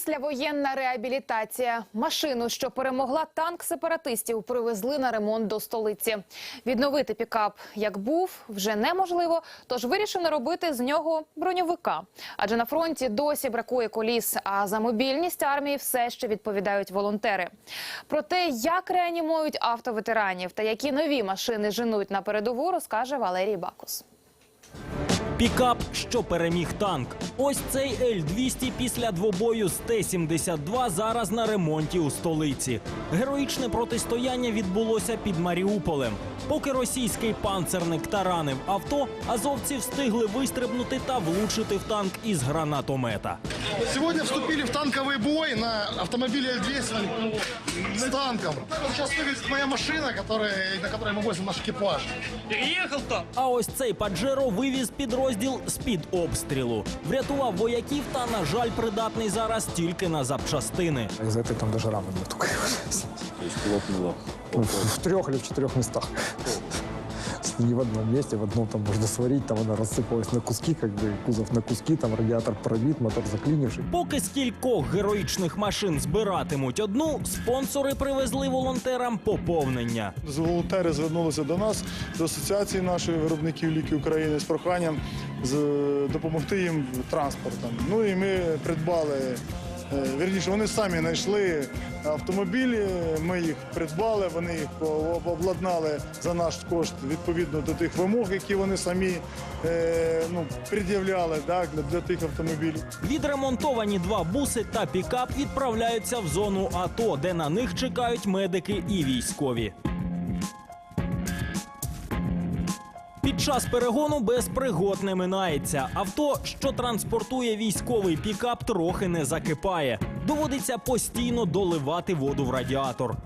Післявоєнна реабілітація. Машину, що перемогла танк сепаратистів, привезли на ремонт до столиці. Відновити пікап, як був, вже неможливо, тож вирішено робити з нього броньовика. Адже на фронті досі бракує коліс, а за мобільність армії все ще відповідають волонтери. Про те, як реанімують автоветеранів та які нові машини женуть на передову, розкаже Валерій Бакус. Пікап, що переміг танк. Ось цей Л-200 після двобою з Т-72 зараз на ремонті у столиці. Героїчне протистояння відбулося під Маріуполем. Поки російський панцерник таранив авто, азовці встигли вистрибнути та влучити в танк із гранатомета. Сегодня вступили в танковый бой на автомобиле Л-200 с танком. Сейчас выглядит моя машина, которая, на которой мы возим наш экипаж. А ось цей паджеро вивіз підрозділ з-під обстрілу. Врятував вояків та, на жаль, придатний зараз тільки на запчастини. Из этой там даже рамы нету. То есть лопнуло. В трех или в четырех местах. Не в одном месте, в одном там можно сварить, там она рассыпалась на куски, как бы кузов на куски, там радиатор пробит, мотор заклинивший. Поки з кількох героїчних машин збиратимуть одну, спонсори привезли волонтерам поповнення. Волонтери звернулися до нас, до асоціації нашої виробників ліків України з проханням з- допомогти їм транспортом. Ну і ми придбали. Е, Вірніше, вони самі знайшли автомобілі, ми їх придбали, вони їх обладнали за наш кошт відповідно до тих вимог, які вони самі е, ну, пред'являли так, для, для тих автомобілів. Відремонтовані два буси та пікап відправляються в зону АТО, де на них чекають медики і військові. Час перегону без пригод не минається. Авто, що транспортує військовий пікап, трохи не закипає. Доводиться постійно доливати воду в радіатор.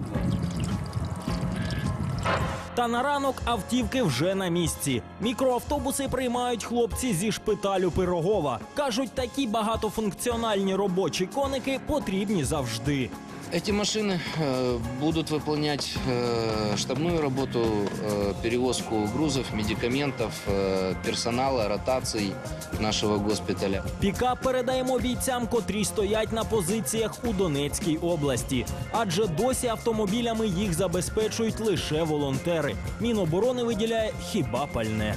Та на ранок автівки вже на місці. Мікроавтобуси приймають хлопці зі шпиталю Пирогова. Кажуть, такі багатофункціональні робочі коники потрібні завжди. Эти машины э, будут выполнять э, штабную работу, э, перевозку грузов, медикаментов, э, персонала, ротаций нашего госпиталя. Пікап передаємо бійцям, котрі стоять на позиціях у Донецькій області. Адже досі автомобілями їх забезпечують лише волонтери. Міноборони виділяє хіба пальне.